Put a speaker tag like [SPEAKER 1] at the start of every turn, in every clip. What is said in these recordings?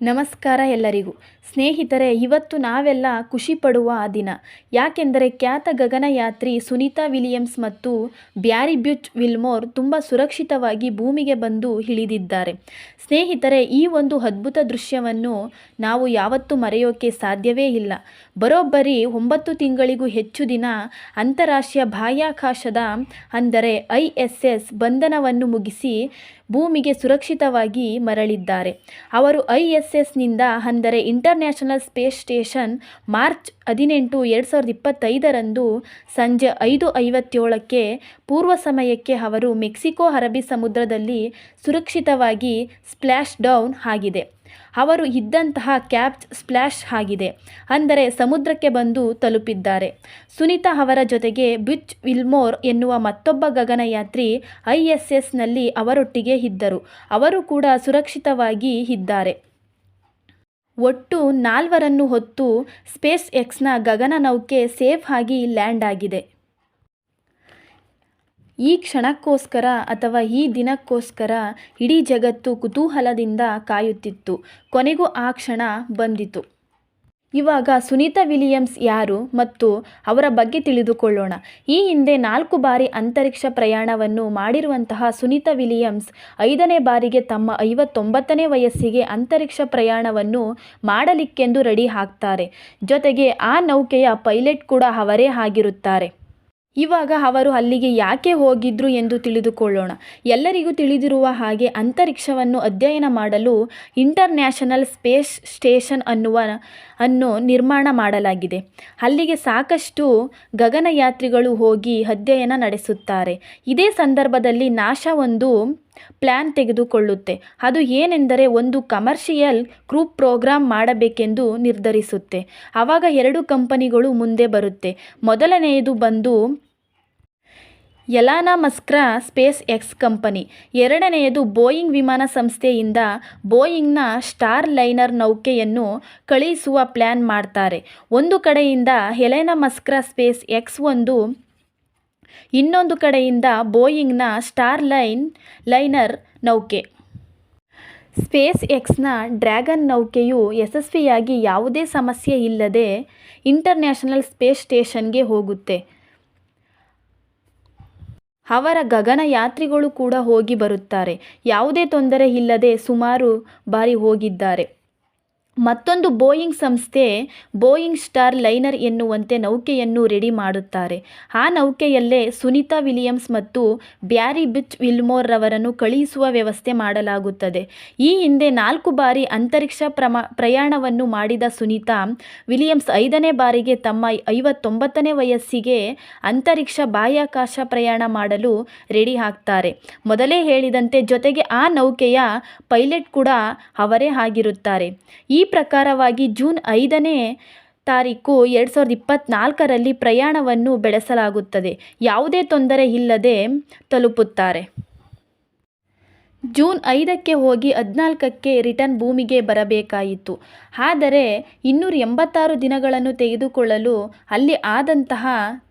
[SPEAKER 1] ನಮಸ್ಕಾರ ಎಲ್ಲರಿಗೂ. ಸ್ನೇಹಿತರೆ, ಇವತ್ತು ನಾವೆಲ್ಲ ಖುಷಿ ಪಡುವ ದಿನ. ಯಾಕೆಂದರೆ ಖ್ಯಾತ ಗಗನಯಾತ್ರಿ ಸುನೀತಾ ವಿಲಿಯಮ್ಸ್ ಮತ್ತು ಬ್ಯಾರಿ ಬ್ಯೂಚ್ ವಿಲ್ಮೋರ್ ತುಂಬ ಸುರಕ್ಷಿತವಾಗಿ ಭೂಮಿಗೆ ಬಂದು ಇಳಿದಿದ್ದಾರೆ. ಸ್ನೇಹಿತರೆ, ಈ ಒಂದು ಅದ್ಭುತ ದೃಶ್ಯವನ್ನು ನಾವು ಯಾವತ್ತೂ ಮರೆಯೋಕೆ ಸಾಧ್ಯವೇ ಇಲ್ಲ. ಬರೋಬ್ಬರಿ ಒಂಬತ್ತು ತಿಂಗಳಿಗೂ ಹೆಚ್ಚು ದಿನ ಅಂತಾರಾಷ್ಟ್ರೀಯ ಬಾಹ್ಯಾಕಾಶದ, ಅಂದರೆ ಐ ಎಸ್ ಎಸ್ ಬಂಧನವನ್ನು ಮುಗಿಸಿ ಭೂಮಿಗೆ ಸುರಕ್ಷಿತವಾಗಿ ಮರಳಿದ್ದಾರೆ. ಅವರು ಐ ಎಸ್ ಎಸ್ನಿಂದ ಅಂದರೆ ಇಂಟರ್ನ್ಯಾಷನಲ್ ಸ್ಪೇಸ್ ಸ್ಟೇಷನ್ ಮಾರ್ಚ್ ಹದಿನೆಂಟು ಎರಡು ಸಾವಿರದ ಇಪ್ಪತ್ತೈದರಂದು ಸಂಜೆ ಐದು ಐವತ್ತೇಳಕ್ಕೆ ಪೂರ್ವ ಸಮಯಕ್ಕೆ ಅವರು ಮೆಕ್ಸಿಕೋ ಅರಬ್ಬಿ ಸಮುದ್ರದಲ್ಲಿ ಸುರಕ್ಷಿತವಾಗಿ ಸ್ಪ್ಲ್ಯಾಶ್ ಡೌನ್ ಆಗಿದೆ. ಅವರು ಇದ್ದಂತಹ ಕ್ಯಾಪ್ಚ್ ಸ್ಪ್ಲ್ಯಾಶ್ ಆಗಿದೆ ಅಂದರೆ ಸಮುದ್ರಕ್ಕೆ ಬಂದು ತಲುಪಿದ್ದಾರೆ. ಸುನೀತಾ ಅವರ ಜೊತೆಗೆ ಬಿಚ್ ವಿಲ್ಮೋರ್ ಎನ್ನುವ ಮತ್ತೊಬ್ಬ ಗಗನಯಾತ್ರಿ ಐ ಎಸ್ ಅವರೊಟ್ಟಿಗೆ ಇದ್ದರು. ಅವರು ಕೂಡ ಸುರಕ್ಷಿತವಾಗಿ ಇದ್ದಾರೆ. ಒಟ್ಟು ನಾಲ್ವರನ್ನು ಹೊತ್ತು ಸ್ಪೇಸ್ ಎಕ್ಸ್ನ ಗಗನನೌಕೆ ಸೇಫ್ ಆಗಿ ಲ್ಯಾಂಡ್ ಆಗಿದೆ. ಈ ಕ್ಷಣಕ್ಕೋಸ್ಕರ ಅಥವಾ ಈ ದಿನಕ್ಕೋಸ್ಕರ ಇಡೀ ಜಗತ್ತು ಕುತೂಹಲದಿಂದ ಕಾಯುತ್ತಿತ್ತು. ಕೊನೆಗೂ ಆ ಕ್ಷಣ ಬಂದಿತು. ಇವಾಗ ಸುನೀತಾ ವಿಲಿಯಮ್ಸ್ ಯಾರು ಮತ್ತು ಅವರ ಬಗ್ಗೆ ತಿಳಿದುಕೊಳ್ಳೋಣ. ಈ ಹಿಂದೆ ನಾಲ್ಕು ಬಾರಿ ಅಂತರಿಕ್ಷ ಪ್ರಯಾಣವನ್ನು ಮಾಡಿರುವಂತಹ ಸುನೀತಾ ವಿಲಿಯಮ್ಸ್ ಐದನೇ ಬಾರಿಗೆ ತಮ್ಮ ಐವತ್ತೊಂಬತ್ತನೇ ವಯಸ್ಸಿಗೆ ಅಂತರಿಕ್ಷ ಪ್ರಯಾಣವನ್ನು ಮಾಡಲಿಕ್ಕೆಂದು ರೆಡಿ ಹಾಕ್ತಾರೆ ಜೊತೆಗೆ ಆ ನೌಕೆಯ ಪೈಲಟ್ ಕೂಡ ಅವರೇ ಆಗಿರುತ್ತಾರೆ. ಇವಾಗ ಅವರು ಅಲ್ಲಿಗೆ ಯಾಕೆ ಹೋಗಿದ್ರು ಎಂದು ತಿಳಿದುಕೊಳ್ಳೋಣ. ಎಲ್ಲರಿಗೂ ತಿಳಿದಿರುವ ಹಾಗೆ ಅಂತರಿಕ್ಷವನ್ನು ಅಧ್ಯಯನ ಮಾಡಲು ಇಂಟರ್ನ್ಯಾಷನಲ್ ಸ್ಪೇಸ್ ಸ್ಟೇಷನ್ ಅನ್ನುವ, ಅನ್ನು ನಿರ್ಮಾಣ ಮಾಡಲಾಗಿದೆ. ಅಲ್ಲಿಗೆ ಸಾಕಷ್ಟು ಗಗನಯಾತ್ರಿಗಳು ಹೋಗಿ ಅಧ್ಯಯನ ನಡೆಸುತ್ತಾರೆ. ಇದೇ ಸಂದರ್ಭದಲ್ಲಿ ನಾಶ ಒಂದು ಪ್ಲ್ಯಾನ್ ತೆಗೆದುಕೊಳ್ಳುತ್ತೆ. ಅದು ಏನೆಂದರೆ ಒಂದು ಕಮರ್ಷಿಯಲ್ ಕ್ರೂಪ್ ಪ್ರೋಗ್ರಾಮ್ ಮಾಡಬೇಕೆಂದು ನಿರ್ಧರಿಸುತ್ತೆ. ಆವಾಗ ಎರಡು ಕಂಪನಿಗಳು ಮುಂದೆ ಬರುತ್ತೆ. ಮೊದಲನೆಯದು ಬಂದು ಯಲಾನಾ ಮಸ್ಕ್ರ ಸ್ಪೇಸ್ ಎಕ್ಸ್ ಕಂಪನಿ. ಎರಡನೆಯದು ಬೋಯಿಂಗ್ ವಿಮಾನ ಸಂಸ್ಥೆಯಿಂದ ಬೋಯಿಂಗ್ನ ಸ್ಟಾರ್ ಲೈನರ್ ನೌಕೆಯನ್ನು ಕಳುಹಿಸುವ ಪ್ಲ್ಯಾನ್ ಮಾಡ್ತಾರೆ. ಒಂದು ಕಡೆಯಿಂದ ಎಲೆನಾ ಮಸ್ಕ್ರ ಸ್ಪೇಸ್ ಎಕ್ಸ್ ಒಂದು ಇನ್ನೊಂದು ಕಡೆಯಿಂದ ಬೋಯಿಂಗ್ನ ಸ್ಟಾರ್ ಲೈನ್, ಲೈನರ್ ನೌಕೆ. ಸ್ಪೇಸ್ ಎಕ್ಸ್ನ ಡ್ರ್ಯಾಗನ್ ನೌಕೆಯು ಯಶಸ್ವಿಯಾಗಿ ಯಾವುದೇ ಸಮಸ್ಯೆ ಇಲ್ಲದೆ ಇಂಟರ್ನ್ಯಾಷನಲ್ ಸ್ಪೇಸ್ ಸ್ಟೇಷನ್ಗೆ ಹೋಗುತ್ತೆ. ಅವರ ಗಗನಯಾತ್ರಿಗಳು ಕೂಡ ಹೋಗಿ ಬರುತ್ತಾರೆ. ಯಾವುದೇ ತೊಂದರೆ ಇಲ್ಲದೆ ಸುಮಾರು ಬಾರಿ ಹೋಗಿದ್ದಾರೆ. ಮತ್ತೊಂದು ಬೋಯಿಂಗ್ ಸಂಸ್ಥೆ ಬೋಯಿಂಗ್ ಸ್ಟಾರ್ ಲೈನರ್ ಎನ್ನುವಂತೆ ನೌಕೆಯನ್ನು ರೆಡಿ ಮಾಡುತ್ತಾರೆ. ಆ ನೌಕೆಯಲ್ಲೇ ಸುನೀತಾ ವಿಲಿಯಮ್ಸ್ ಮತ್ತು ಬ್ಯಾರಿ ಬಿಚ್ ವಿಲ್ಮೋರ್ ರವರನ್ನು ಕಳುಹಿಸುವ ವ್ಯವಸ್ಥೆ ಮಾಡಲಾಗುತ್ತದೆ. ಈ ಹಿಂದೆ ನಾಲ್ಕು ಬಾರಿ ಅಂತರಿಕ್ಷ ಪ್ರಮಾ, ಪ್ರಯಾಣವನ್ನು ಮಾಡಿದ ಸುನೀತಾ ವಿಲಿಯಮ್ಸ್ ಐದನೇ ಬಾರಿಗೆ ತಮ್ಮ ಐವತ್ತೊಂಬತ್ತನೇ ವಯಸ್ಸಿಗೆ ಅಂತರಿಕ್ಷ ಬಾಹ್ಯಾಕಾಶ ಪ್ರಯಾಣ ಮಾಡಲು ರೆಡಿ ಹಾಕ್ತಾರೆ ಮೊದಲೇ ಹೇಳಿದಂತೆ ಜೊತೆಗೆ ಆ ನೌಕೆಯ ಪೈಲಟ್ ಕೂಡ ಅವರೇ ಆಗಿರುತ್ತಾರೆ. ಈ ಪ್ರಕಾರವಾಗಿ ಜೂನ್ ಐದನೇ ತಾರೀಕು ಎರಡು ಸಾವಿರದ ಇಪ್ಪತ್ತ್ನಾಲ್ಕರಲ್ಲಿ ಪ್ರಯಾಣವನ್ನು ಬೆಳೆಸಲಾಗುತ್ತದೆ. ಯಾವುದೇ ತೊಂದರೆ ಇಲ್ಲದೆ ತಲುಪುತ್ತಾರೆ. ಜೂನ್ ಐದಕ್ಕೆ ಹೋಗಿ ಹದಿನಾಲ್ಕಕ್ಕೆ ರಿಟರ್ನ್ ಭೂಮಿಗೆ ಬರಬೇಕಾಯಿತು. ಆದರೆ ಇನ್ನೂರ ಎಂಬತ್ತಾರು ದಿನಗಳನ್ನು ತೆಗೆದುಕೊಳ್ಳಲು ಅಲ್ಲಿ ಆದಂತಹ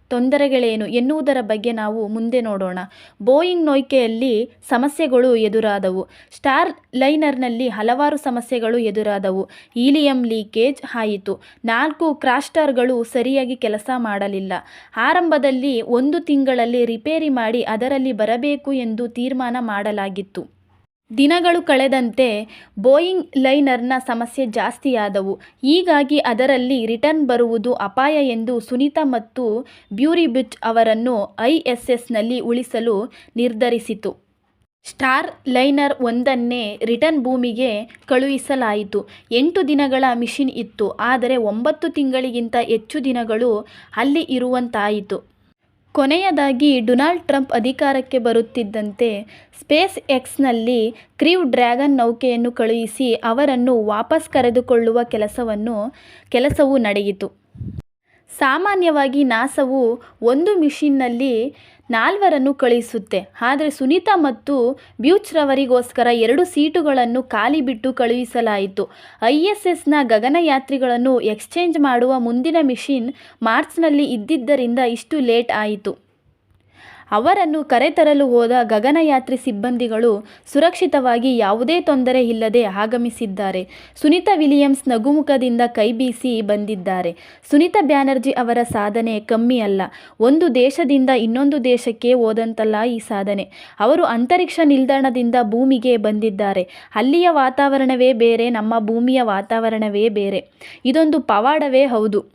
[SPEAKER 1] ತೊಂದರೆಗಳೇನು ಎನ್ನುವುದರ ಬಗ್ಗೆ ನಾವು ಮುಂದೆ ನೋಡೋಣ. ಬೋಯಿಂಗ್ ನೌಕೆಯಲ್ಲಿ ಸಮಸ್ಯೆಗಳು ಎದುರಾದವು. ಸ್ಟಾರ್ ಲೈನರ್ನಲ್ಲಿ ಹಲವಾರು ಸಮಸ್ಯೆಗಳು ಎದುರಾದವು. ಹೀಲಿಯಂ ಲೀಕೇಜ್ ಆಯಿತು ನಾಲ್ಕು ಕ್ರಾಸ್ಟರ್ಗಳು ಸರಿಯಾಗಿ ಕೆಲಸ ಮಾಡಲಿಲ್ಲ. ಆರಂಭದಲ್ಲಿ ಒಂದು ತಿಂಗಳಲ್ಲಿ ರಿಪೇರಿ ಮಾಡಿ ಅದರಲ್ಲಿ ಬರಬೇಕು ಎಂದು ತೀರ್ಮಾನ ಮಾಡಲಾಗಿತ್ತು. ದಿನಗಳು ಕಳೆದಂತೆ ಬೋಯಿಂಗ್ ಲೈನರ್ನ ಸಮಸ್ಯೆ ಜಾಸ್ತಿಯಾದವು. ಹೀಗಾಗಿ ಅದರಲ್ಲಿ ರಿಟರ್ನ್ ಬರುವುದು ಅಪಾಯ ಎಂದು ಸುನೀತಾ ಮತ್ತು ಬ್ಯೂರಿಬಿಚ್ ಅವರನ್ನು ಐ ಎಸ್ ಎಸ್ನಲ್ಲಿ ಉಳಿಸಲು ನಿರ್ಧರಿಸಿತು. ಸ್ಟಾರ್ ಲೈನರ್ ಒಂದನ್ನೇ ರಿಟರ್ನ್ ಭೂಮಿಗೆ ಕಳುಹಿಸಲಾಯಿತು. ಎಂಟು ದಿನಗಳ ಮಿಷಿನ್ ಇತ್ತು. ಆದರೆ ಒಂಬತ್ತು ತಿಂಗಳಿಗಿಂತ ಹೆಚ್ಚು ದಿನಗಳು ಅಲ್ಲಿ ಇರುವಂತಾಯಿತು. ಕೊನೆಯದಾಗಿ ಡೊನಾಲ್ಡ್ ಟ್ರಂಪ್ ಅಧಿಕಾರಕ್ಕೆ ಬರುತ್ತಿದ್ದಂತೆ ಸ್ಪೇಸ್ ಎಕ್ಸ್ನಲ್ಲಿ ಕ್ರೀವ್ ಡ್ರ್ಯಾಗನ್ ನೌಕೆಯನ್ನು ಕಳುಹಿಸಿ ಅವರನ್ನು ವಾಪಸ್ ಕರೆದುಕೊಳ್ಳುವ ಕೆಲಸವನ್ನು, ಕೆಲಸವು ನಡೆಯಿತು. ಸಾಮಾನ್ಯವಾಗಿ ನಾಸವು ಒಂದು ಮಿಷಿನ್ನಲ್ಲಿ ನಾಲ್ವರನ್ನು ಕಳುಹಿಸುತ್ತೆ. ಆದರೆ ಸುನೀತಾ ಮತ್ತು ಬ್ಯೂಚ್ರವರಿಗೋಸ್ಕರ ಎರಡು ಸೀಟುಗಳನ್ನು ಖಾಲಿ ಬಿಟ್ಟು ಕಳುಹಿಸಲಾಯಿತು. ಐ ಎಸ್ ಎಸ್ನ ಗಗನಯಾತ್ರಿಗಳನ್ನು ಎಕ್ಸ್ಚೇಂಜ್ ಮಾಡುವ ಮುಂದಿನ ಮಿಷಿನ್ ಮಾರ್ಚ್ನಲ್ಲಿ ಇದ್ದಿದ್ದರಿಂದ ಇಷ್ಟು ಲೇಟ್ ಆಯಿತು. ಅವರನ್ನು ಕರೆತರಲು ಹೋದ ಗಗನಯಾತ್ರಿ ಸಿಬ್ಬಂದಿಗಳು ಸುರಕ್ಷಿತವಾಗಿ ಯಾವುದೇ ತೊಂದರೆ ಇಲ್ಲದೆ ಆಗಮಿಸಿದ್ದಾರೆ. ಸುನಿತಾ ವಿಲಿಯಮ್ಸ್ ನಗುಮುಖದಿಂದ ಕೈಬೀಸಿ ಬಂದಿದ್ದಾರೆ. ಸುನೀತಾ ಬ್ಯಾನರ್ಜಿ ಅವರ ಸಾಧನೆ ಕಮ್ಮಿ ಅಲ್ಲ. ಒಂದು ದೇಶದಿಂದ ಇನ್ನೊಂದು ದೇಶಕ್ಕೆ ಹೋದಂತಲ್ಲ ಈ ಸಾಧನೆ. ಅವರು ಅಂತರಿಕ್ಷ ನಿಲ್ದಾಣದಿಂದ ಭೂಮಿಗೆ ಬಂದಿದ್ದಾರೆ. ಅಲ್ಲಿಯ ವಾತಾವರಣವೇ ಬೇರೆ, ನಮ್ಮ ಭೂಮಿಯ ವಾತಾವರಣವೇ ಬೇರೆ. ಇದೊಂದು ಪವಾಡವೇ ಹೌದು.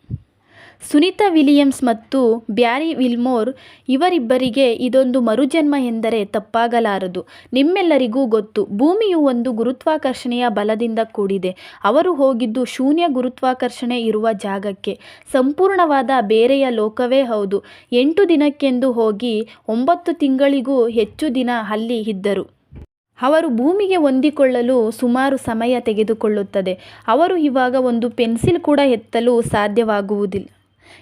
[SPEAKER 1] ಸುನೀತಾ ವಿಲಿಯಮ್ಸ್ ಮತ್ತು ಬ್ಯಾರಿ ವಿಲ್ಮೋರ್ ಇವರಿಬ್ಬರಿಗೆ ಇದೊಂದು ಮರುಜನ್ಮ ಎಂದರೆ ತಪ್ಪಾಗಲಾರದು. ನಿಮ್ಮೆಲ್ಲರಿಗೂ ಗೊತ್ತು, ಭೂಮಿಯು ಒಂದು ಗುರುತ್ವಾಕರ್ಷಣೆಯ ಬಲದಿಂದ ಕೂಡಿದೆ. ಅವರು ಹೋಗಿದ್ದು ಶೂನ್ಯ ಗುರುತ್ವಾಕರ್ಷಣೆ ಇರುವ ಜಾಗಕ್ಕೆ. ಸಂಪೂರ್ಣವಾದ ಬೇರೆಯ ಲೋಕವೇ ಹೌದು. ಎಂಟು ದಿನಕ್ಕೆಂದು ಹೋಗಿ ಒಂಬತ್ತು ತಿಂಗಳಿಗೂ ಹೆಚ್ಚು ದಿನ ಅಲ್ಲಿ ಇದ್ದರು. ಅವರು ಭೂಮಿಗೆ ಹೊಂದಿಕೊಳ್ಳಲು ಸುಮಾರು ಸಮಯ ತೆಗೆದುಕೊಳ್ಳುತ್ತದೆ. ಅವರು ಇವಾಗ ಒಂದು ಪೆನ್ಸಿಲ್ ಕೂಡ ಎತ್ತಲು ಸಾಧ್ಯವಾಗುವುದಿಲ್ಲ.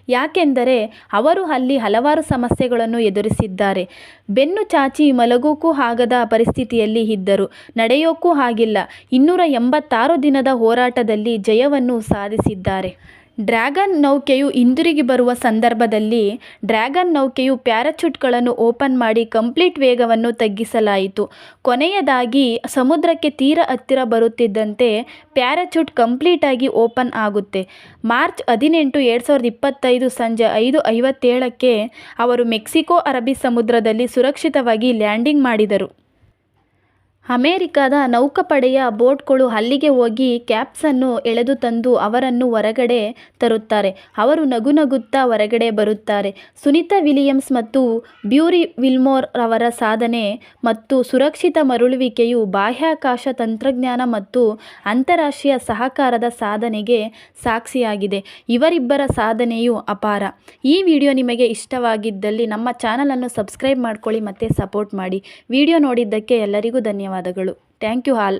[SPEAKER 1] ಯಾಕೆಂದರೆ ಅವರು ಅಲ್ಲಿ ಹಲವಾರು ಸಮಸ್ಯೆಗಳನ್ನು ಎದುರಿಸಿದ್ದಾರೆ. ಬೆನ್ನು ಚಾಚಿ ಮಲಗೋಕ್ಕೂ ಆಗದ ಪರಿಸ್ಥಿತಿಯಲ್ಲಿ ಇದ್ದರು. ನಡೆಯೋಕ್ಕೂ ಆಗಿಲ್ಲ. ಇನ್ನೂರ ಎಂಬತ್ತಾರು ದಿನದ ಹೋರಾಟದಲ್ಲಿ ಜಯವನ್ನು ಸಾಧಿಸಿದ್ದಾರೆ. ಡ್ರ್ಯಾಗನ್ ನೌಕೆಯು ಹಿಂದಿರುಗಿ ಬರುವ ಸಂದರ್ಭದಲ್ಲಿ ಡ್ರ್ಯಾಗನ್ ನೌಕೆಯು ಪ್ಯಾರಾಚೂಟ್ಗಳನ್ನು ಓಪನ್ ಮಾಡಿ ಕಂಪ್ಲೀಟ್ ವೇಗವನ್ನು ತಗ್ಗಿಸಲಾಯಿತು. ಕೊನೆಯದಾಗಿ ಸಮುದ್ರಕ್ಕೆ ತೀರ ಹತ್ತಿರ ಬರುತ್ತಿದ್ದಂತೆ ಪ್ಯಾರಾಚೂಟ್ ಕಂಪ್ಲೀಟಾಗಿ ಓಪನ್ ಆಗುತ್ತೆ. ಮಾರ್ಚ್ ಹದಿನೆಂಟು, ಎರಡು ಸಾವಿರದ ಇಪ್ಪತ್ತೈದು ಸಂಜೆ ಐದು ಐವತ್ತೇಳಕ್ಕೆ ಅವರು ಮೆಕ್ಸಿಕೋ ಅರಬ್ಬಿ ಸಮುದ್ರದಲ್ಲಿ ಸುರಕ್ಷಿತವಾಗಿ ಲ್ಯಾಂಡಿಂಗ್ ಮಾಡಿದರು. ಅಮೆರಿಕದ ನೌಕಾಪಡೆಯ ಬೋಟ್ಗಳು ಅಲ್ಲಿಗೆ ಹೋಗಿ ಕ್ಯಾಪ್ಸನ್ನು ಎಳೆದು ತಂದು ಅವರನ್ನು ಹೊರಗಡೆ ತರುತ್ತಾರೆ. ಅವರು ನಗು ನಗುತ್ತಾ ಹೊರಗಡೆ ಬರುತ್ತಾರೆ. ಸುನಿತಾ ವಿಲಿಯಮ್ಸ್ ಮತ್ತು ಬ್ಯೂರಿ ವಿಲ್ಮೋರ್ ಅವರ ಸಾಧನೆ ಮತ್ತು ಸುರಕ್ಷಿತ ಮರಳುವಿಕೆಯು ಬಾಹ್ಯಾಕಾಶ ತಂತ್ರಜ್ಞಾನ ಮತ್ತು ಅಂತಾರಾಷ್ಟ್ರೀಯ ಸಹಕಾರದ ಸಾಧನೆಗೆ ಸಾಕ್ಷಿಯಾಗಿದೆ. ಇವರಿಬ್ಬರ ಸಾಧನೆಯು ಅಪಾರ. ಈ ವಿಡಿಯೋ ನಿಮಗೆ ಇಷ್ಟವಾಗಿದ್ದಲ್ಲಿ ನಮ್ಮ ಚಾನಲನ್ನು ಸಬ್ಸ್ಕ್ರೈಬ್ ಮಾಡ್ಕೊಳ್ಳಿ ಮತ್ತು ಸಪೋರ್ಟ್ ಮಾಡಿ. ವಿಡಿಯೋ ನೋಡಿದ್ದಕ್ಕೆ ಎಲ್ಲರಿಗೂ ಧನ್ಯವಾದಗಳು. Thank you all